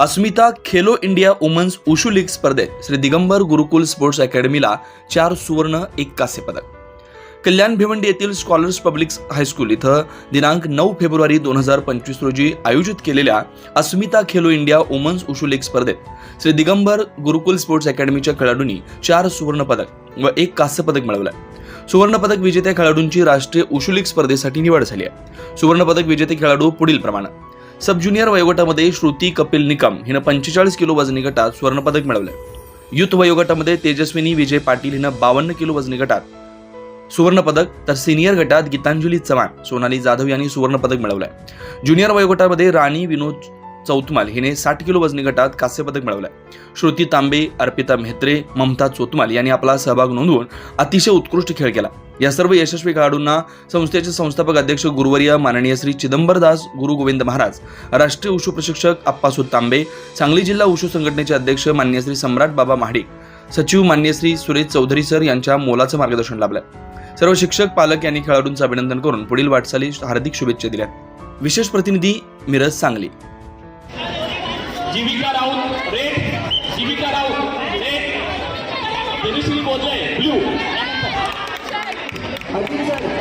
Asmita Khelo India women's wushu league स्पर्धेत Shri Digambar Gurukul sports अकॅडमीला चार सुवर्ण एक कांस्य पदक. कल्याण भिवंडी येथील स्कॉलर्स पब्लिक हायस्कूल इथं दिनांक नऊ फेब्रुवारी दोन हजार पंचवीस रोजी आयोजित केलेल्या Asmita Khelo India women's wushu league स्पर्धेत श्री दिगंबर गुरुकुल स्पोर्ट्स अकॅडमीच्या खेळाडूंनी चार सुवर्ण पदक व एक कांस्य पदक मिळवलं सुवर्णपदक विजेत्या खेळाडूंची राष्ट्रीय उशू लीग स्पर्धेसाठी निवड झाली आहे. सुवर्णपदक विजेते खेळाडू पुढील प्रमाणे. सब ज्युनियर वयोगटामध्ये श्रुती कपिल निकम हिनं पंचेचाळीस किलो वजनी गटात सुवर्णपदक मिळवलंय युथ वयोगटामध्ये तेजस्विनी विजय पाटील हिनं बावन्न किलो वजनी गटात सुवर्णपदक तर सिनियर गटात गीतांजली चव्हाण सोनाली जाधव यांनी सुवर्णपदक मिळवलं. मिळवलंय ज्युनियर वयोगटामध्ये राणी विनोद चौतमाल हिने साठ किलो वजनी गटात कांस्य पदक मिळवलंय. श्रुती तांबे अर्पिता मेहत्रे ममता चोतमाल यांनी आपला सहभाग नोंदवून अतिशय उत्कृष्ट खेळ केला. या सर्व यशस्वी खेळाडूंना संस्थेचे संस्थापक अध्यक्ष गुरुवर्य माननीय श्री चिदंबरदास गुरु गोविंद महाराज राष्ट्रीय उशू प्रशिक्षक अप्पासू तांबे सांगली जिल्हा उशू संघटनेचे अध्यक्ष मान्य श्री सम्राट बाबा महाडिक सचिव मान्य श्री सुरेश चौधरी सर यांच्या मोलाचं मार्गदर्शन लाभलंय. सर्व शिक्षक पालक यांनी खेळाडूंचं अभिनंदन करून पुढील वाटचाली हार्दिक शुभेच्छा दिल्या विशेष प्रतिनिधी मिरज सांगली. जीविका राऊत रेड. जीविका राऊत रेड. तेजस्वी बोलले ब्ल्यू अजित सर